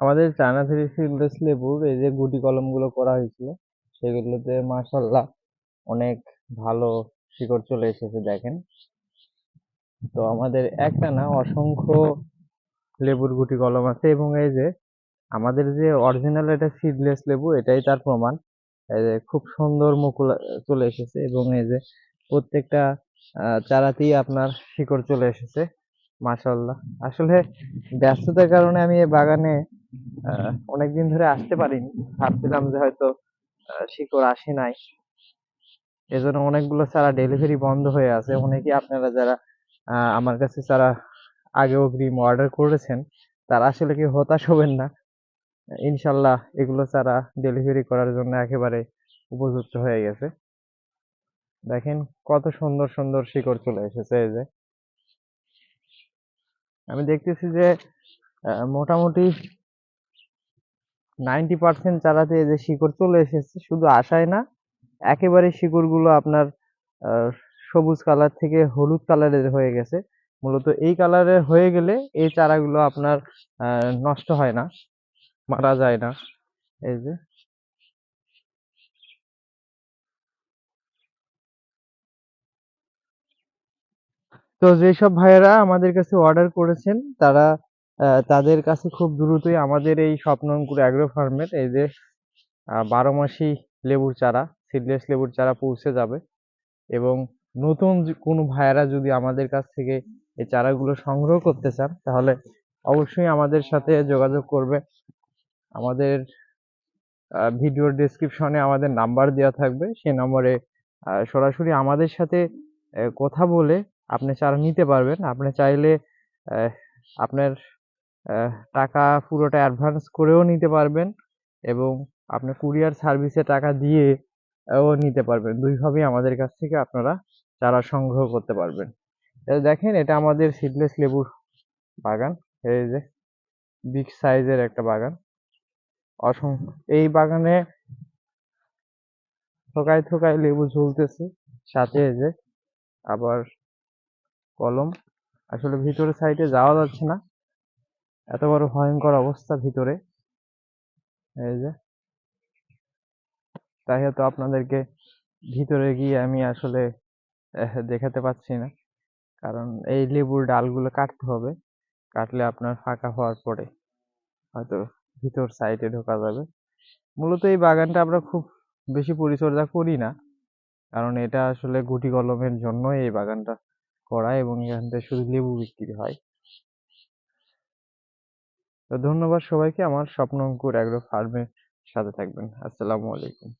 আমাদের China three seedless লেবুর এই যে গুটি কলমগুলো করা হয়েছিল, সেগুলোতে মাশাল্লাহ অনেক ভালো শিকড় চলে এসেছে, দেখেন। তো আমাদের একটা না অসংখ্য লেবুর গুটি কলম আছে এবং এই যে আমাদের যে অরিজিনাল এটা সিডলেস লেবু, এটাই তার প্রমাণ। এই যে খুব সুন্দর মুকুল চলে এসেছে এবং এই যে প্রত্যেকটা চারাতেই আপনার শিকড় চলে এসেছে মাশাল্লাহ আসলে ব্যস্ততার কারণে আমি এই বাগানে অনেকদিন ধরে আসতে পারিনি। ভাবছিলাম যে হয়তো শিকড় আসে নাই। এজন্য অনেকগুলো চারা ডেলিভারি বন্ধ হয়ে আছে। অনেকেই আপনারা যারা আমার কাছে চারা আগে অগ্রিম অর্ডার করেছেন, তারা আসলে কি হতাশ হবেন না। ইনশাল্লাহ এগুলো চারা ডেলিভারি করার জন্য একেবারে উপযুক্ত হয়ে গেছে। দেখেন কত সুন্দর সুন্দর শিকড় চলে এসেছে এই যে। আমি দেখতেছি যে মোটামুটি নাইনটি পার্সেন্ট চারাতে যে শিকড় চলে এসেছে, শুধু আসায় না, একেবারে শিকড়গুলো আপনার সবুজ কালার থেকে হলুদ কালারের হয়ে গেছে। মূলত এই কালারের হয়ে গেলে এই চারাগুলো আপনার নষ্ট হয় না, মারা যায় না। এই যে। তো যেসব ভাইয়েরা আমাদের কাছে অর্ডার করেছেন, তারা তাদের কাছে খুব দ্রুতই আমাদের এই স্বপ্নঙ্কুর অ্যাগ্রো ফার্মের এই যে বারো মাসি লেবুর চারা সিডলেস লেবুর চারা পৌঁছে যাবে এবং নতুন কোনো ভাইয়েরা যদি আমাদের কাছ থেকে এই চারাগুলো সংগ্রহ করতে চান, তাহলে অবশ্যই আমাদের সাথে যোগাযোগ করবে। আমাদের ভিডিওর ডেসক্রিপশনে আমাদের নাম্বার দেওয়া থাকবে। সেই নম্বরে সরাসরি আমাদের সাথে কথা বলে আপনি চারা নিতে পারবেন। আপনি চাইলে আপনার টাকা পুরোটা অ্যাডভান্স করেও নিতে পারবেন এবং আপনি কুরিয়ার সার্ভিসে টাকা দিয়ে ও নিতে পারবেন। দুইভাবেই আমাদের কাছ থেকে আপনারা চারা সংগ্রহ করতে পারবেন। দেখেন, এটা আমাদের সিডলেস লেবুর বাগান। এই যে বিগ সাইজের একটা বাগান। অসংখ্য এই বাগানে থোকায় থোকায় লেবু ঝুলতেছে। সাথে যে, আবার কলম। আসলে ভিতরে সাইডে যাওয়া যাচ্ছে না। এত বড় ভয়ঙ্কর অবস্থা ভিতরে। এই যে। তাই হয়তো আপনাদেরকে ভিতরে গিয়ে আমি আসলে দেখাতে পাচ্ছি না। কারণ এই লেবুর ডালগুলো কাটতে হবে। কাটলে আপনার ফাঁকা হওয়ার পরে হয়তো ভিতর সাইডে ঢোকা যাবে। মূলত এই বাগানটা আমরা খুব বেশি পরিচর্যা করি না। কারণ এটা আসলে গুটি কলমের জন্য এই বাগানটা করা এবং এখান থেকে শুধু লেবু বিক্রি হয়। তো ধন্যবাদ সবাইকে। আমার স্বপ্ন অঙ্কুর অ্যাগ্রো ফার্মের সাথে থাকবেন। আসসালামু আলাইকুম।